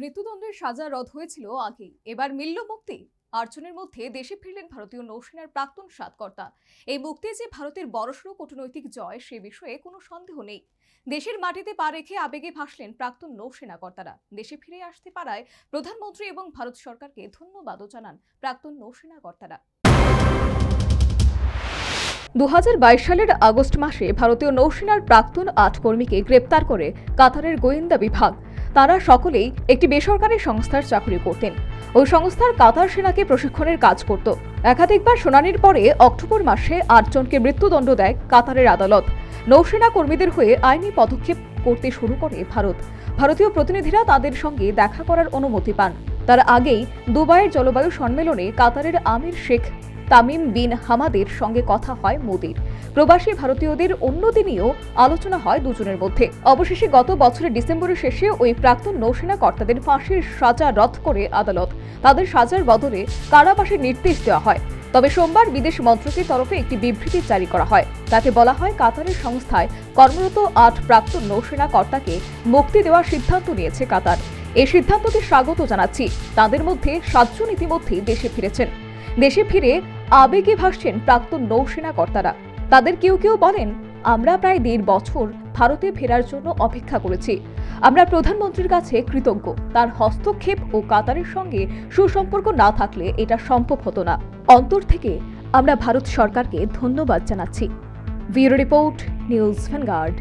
মৃত্যুদণ্ডের সাজা রদ হয়েছিল আগেই। এবার মিলল মুক্তি। আটজনের মধ্যে দেশে ফিরলেন ভারতীয় নৌসেনার প্রাক্তন সাতকর্তা। এই মুক্তি যে ভারতের বড়সড় কূটনৈতিক জয়, সে বিষয়ে কোনো সন্দেহ নেই। দেশের মাটিতে পা রেখে আবেগে ভাসলেন প্রাক্তন নৌসেনা কর্তারা দেশে ফিরে আসতে পারায় প্রধানমন্ত্রী এবং ভারত সরকারকে ধন্যবাদও জানান প্রাক্তন নৌসেনা কর্তারা দু হাজার বাইশ সালের আগস্ট মাসে ভারতীয় নৌসেনার প্রাক্তন আট কর্মীকে গ্রেপ্তার করে কাতারের গোয়েন্দা বিভাগ। তারা সকলেই একটি বেসরকারি সংস্থার চাকরি করতেন। ওই সংস্থার কাতার সেনাকে প্রশিক্ষণের কাজ করত। একাধিকবার শুনানির পরে অক্টোবর মাসে আটজনকে মৃত্যুদণ্ড দেয় কাতারের আদালত। নৌসেনা কর্মীদের হয়ে আইনি পদক্ষেপ করতে শুরু করে ভারত। ভারতীয় প্রতিনিধিরা তাদের সঙ্গে দেখা করার অনুমতি পান। তার আগেই দুবাইয়ের জলবায়ু সম্মেলনে কাতারের আমির শেখ তামিম বিন হামাদের সঙ্গে কথা হয় মোদির। প্রবাসী ভারতীয়দের নিয়েও আলোচনা হয় দুজনের মধ্যে। অবশেষে গত বছরের ডিসেম্বরের শেষে ওই প্রাক্তন নৌসেনা কর্তাদের ফাঁসির সাজা রদ করে আদালত। তাদের সাজার বদলে কারাবাসের নির্দেশ দেওয়া হয়। তবে সোমবার বিদেশ মন্ত্রকের তরফে একটি বিবৃতি জারি করা হয়। তাতে বলা হয়, কাতারের সংস্থায় কর্মরত আট প্রাক্তন নৌসেনা কর্তাকে মুক্তি দেওয়ার সিদ্ধান্ত নিয়েছে কাতার। এই সিদ্ধান্তকে স্বাগত জানাচ্ছি। তাদের মধ্যে সাতজন ইতিমধ্যেই দেশে ফিরেছেন। দেশে ফিরে আবেগে ভাসছেন প্রাক্তন নৌসেনা কর্তারা। তাদের কেউ কেউ বলেন, আমরা প্রায় দেড় বছর ভারতে ফেরার জন্য অপেক্ষা করেছি। আমরা প্রধানমন্ত্রীর কাছে কৃতজ্ঞ। তার হস্তক্ষেপ ও কাতারের সঙ্গে সুসম্পর্ক না থাকলে এটা সম্ভব হতো না। অন্তর থেকে আমরা ভারত সরকারকে ধন্যবাদ জানাচ্ছি। Bureau report, news Vanguard.